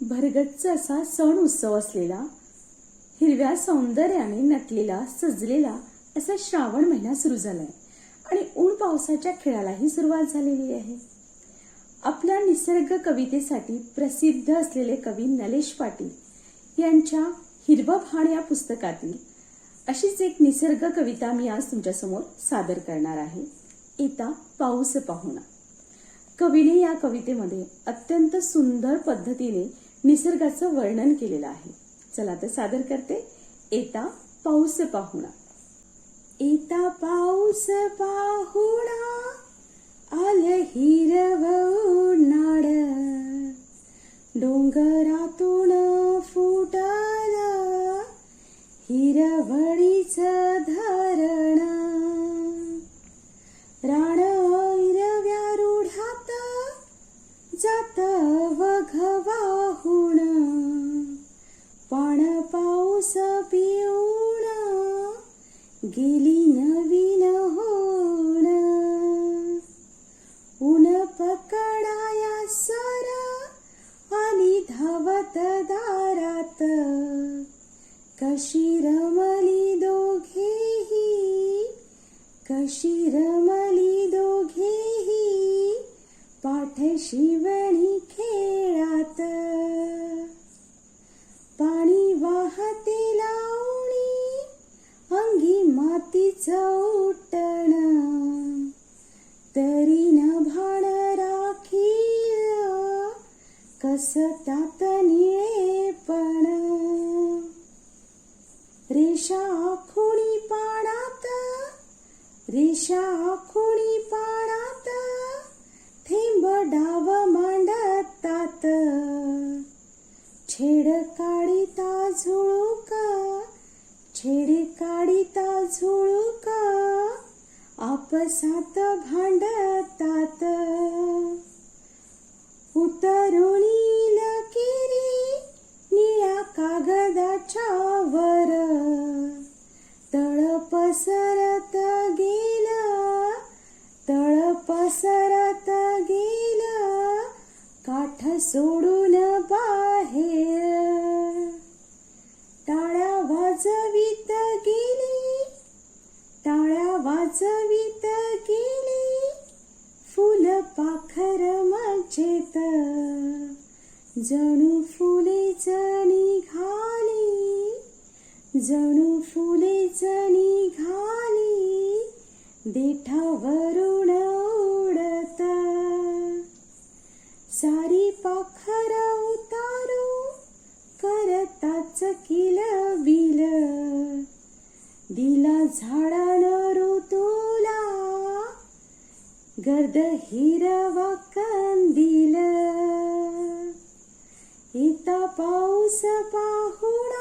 भरगच्च असा सण उत्सव असलेला हिरव्या सौंदर्याने नटलेला सजलेला असा श्रावण महिना सुरू झालाय. आणि ऊन पावसाच्या खेळालाही सुरुवात झालेली आहे. आपल्या निसर्ग कवितेसाठी प्रसिद्ध असलेले कवी नलेश पाटील यांच्या हिरवं भाण या पुस्तकातील अशीच एक निसर्ग कविता मी आज तुमच्यासमोर सादर करणार आहे. येता पाऊस पाहुणा. कवीने या कवितेमध्ये अत्यंत सुंदर पद्धतीने निसर्गाचं वर्णन केलेलं आहे. चला तर सादर करते. येता पाऊस पाहुणा. येता पाऊस पाहुणा आलं हिरव नाड डोंगरातून फुटला हिरवळीच धरण. राण हिरव्या रूढात जात व गेली नवीन होण. ऊन पकडाया सारा आणि धावत दारात. कशी रमली दोघेही कशी रमली दोघेही पाठ शिवणी चौटण. तरी न भाण राखी कस त्यात निळेपण. रेषा खुणी पाण्यात रेषा खुणी पाण्यात थेंब डाव मांडतात. छेड काढिता झुळूक. छेड काढिता झुळूक. आपसात भांडतात. उतरुणी लकेरी निळ्या कागदाच्या वर तळ पसरत गेलं तळ पसरत गेलं काठ सोडून बाहेर. टाळ्या वाजवीत गेली टाळ्या वाजवीत गेली फुल पाखर मजेत जणू फुलेच निघाली जणू फुलेच निघाली देठावरून उडत. सारी पाखर उतारू करताच किल बिल. दिला झाडा गर्द हिरवा कंदील. इता पाऊस पाहुणा